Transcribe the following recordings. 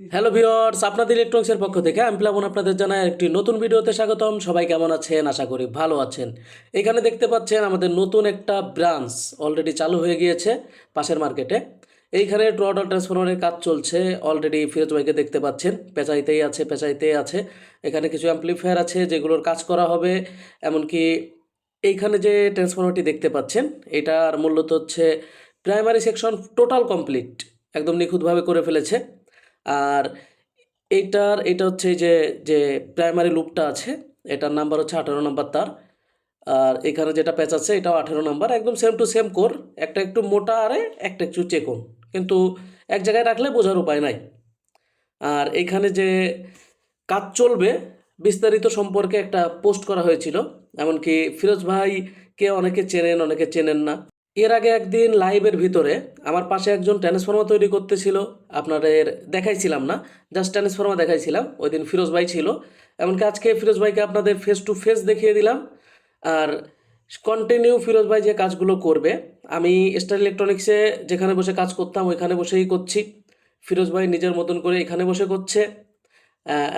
Hello viewers আপনাদের ইলেকট্রনিক্সের পক্ষ থেকে আমি প্লাবন আপনাদের জানাই একটি নতুন ভিডিওতে স্বাগতম। সবাই কেমন আছেন? আশা করি ভালো আছেন। এখানে দেখতে পাচ্ছেন আমাদের নতুন একটা ব্রাঞ্চ অলরেডি চালু হয়ে গিয়েছে পাশের মার্কেটে। এইখানে ট্রডল ট্রান্সফরমারের কাজ চলছে। অলরেডি ফিরোজ ভাইকে দেখতে পাচ্ছেন। পেঁচাইতেই আছে পেঁচাইতেই আছে। এখানে কিছু অ্যাম্পলিফায়ার আছে যেগুলোর কাজ করা হবে। এমনকি এইখানে যে ট্রান্সফরমারটি দেখতে পাচ্ছেন, এটার মূলত হচ্ছে প্রাইমারি সেকশন টোটাল কমপ্লিট একদম নিখুঁতভাবে করে ফেলেছে। আর এইটার এটা হচ্ছে যে যে প্রাইমারি লুপটা আছে, এটার নাম্বার হচ্ছে আঠারো নাম্বার তার। আর এখানে যেটা প্যাচ আছে, এটাও আঠেরো নাম্বার একদম সেম টু সেম কোর একটা একটু মোটা আরে, একটা একটু চেকন। কিন্তু এক জায়গায় রাখলে বোঝার উপায় নাই। আর এখানে যে কাজ চলবে, বিস্তারিত সম্পর্কে একটা পোস্ট করা হয়েছিল। এমনকি ফিরোজ ভাইকে অনেকে চেনেন অনেকে চেনেন না। এর আগে একদিন লাইভের ভিতরে আমার পাশে একজন ট্রান্সফর্মার তৈরি করতেছিল। আপনাদের দেখাইছিলাম না জাস্ট ট্রান্সফর্মার দেখাইছিলাম। ওই দিন ফিরোজ ভাই ছিল। এমনকি আজকে ফিরোজ ভাইকে আপনাদের ফেস টু ফেস দেখিয়ে দিলাম। আর কন্টিনিউ ফিরোজ ভাই যে কাজগুলো করবে, আমি স্টার ইলেকট্রনিক্সে যেখানে বসে কাজ করতাম, ওইখানে বসেই করছি। ফিরোজ ভাই নিজের মতন করে এখানে বসে করছে।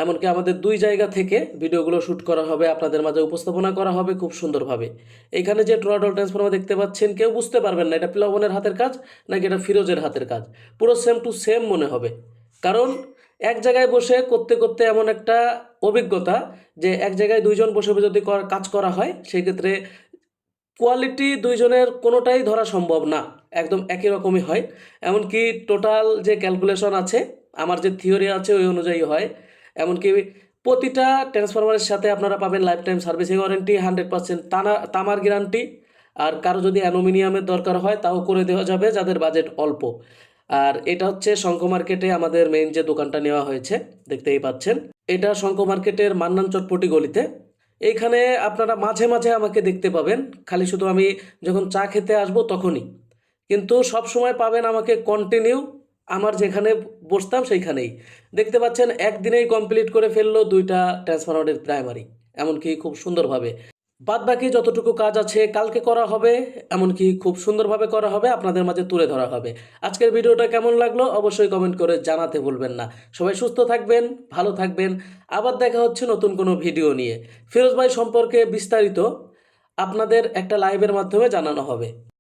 এমনকি আমাদের দুই জায়গা থেকে ভিডিওগুলো শ্যুট করা হবে, আপনাদের মাঝে উপস্থাপনা করা হবে খুব সুন্দরভাবে। এখানে যে ট্রডল ট্রান্সফর্মার দেখতে পাচ্ছেন, কেউ বুঝতে পারবেন না, এটা প্লাবনের হাতের কাজ নাকি এটা ফিরোজের হাতের কাজ। পুরো সেম টু সেম মনে হবে। কারণ এক জায়গায় বসে করতে করতে এমন একটা অভিজ্ঞতা যে এক জায়গায় দুইজন বসে যদি কাজ করা হয় সেই ক্ষেত্রে কোয়ালিটি দুইজনের কোনোটাই ধরা সম্ভব না, একদম একই রকমই হয়। এমনকি টোটাল যে ক্যালকুলেশন আছে, আমার যে থিওরি আছে, ওই অনুযায়ী হয়। এমনকি প্রতিটা ট্রান্সফরমারের সাথে আপনারা পাবেন lifetime servicing warranty hundred percent তানা তামার গ্যারান্টি আর কারও যদি অ্যালুমিনিয়ামের দরকার হয়, তাও করে দেওয়া যাবে যাদের বাজেট অল্প। আর এটা হচ্ছে শঙ্খ মার্কেটে আমাদের মেইন যে দোকানটা নেওয়া হয়েছে, দেখতেই পাচ্ছেন। এটা শঙ্খ মার্কেটের মান্নান চটপটি গলিতে। এইখানে আপনারা মাঝে মাঝে আমাকে দেখতে পাবেন। খালি শুধু আমি যখন চা খেতে আসব তখনই। কিন্তু সব সময় পাবেন আমাকে কন্টিনিউ আমার যেখানে বসতাম সেইখানেই। দেখতে পাচ্ছেন, একদিনেই কমপ্লিট করে ফেলল দুইটা ট্রান্সফরমারের প্রাইমারি এমনকি খুব সুন্দরভাবে। বাদ বাকি যতটুকু কাজ আছে কালকে করা হবে, এমনকি খুব সুন্দরভাবে করা হবে, আপনাদের মাঝে তুলে ধরা হবে। আজকের ভিডিওটা কেমন লাগল অবশ্যই কমেন্ট করে জানাতে ভুলবেন না। সবাই সুস্থ থাকবেন, ভালো থাকবেন। আবার দেখা হচ্ছে নতুন কোনো ভিডিও নিয়ে। ফিরোজ ভাই সম্পর্কে বিস্তারিত আপনাদের একটা লাইভের মাধ্যমে জানানো হবে।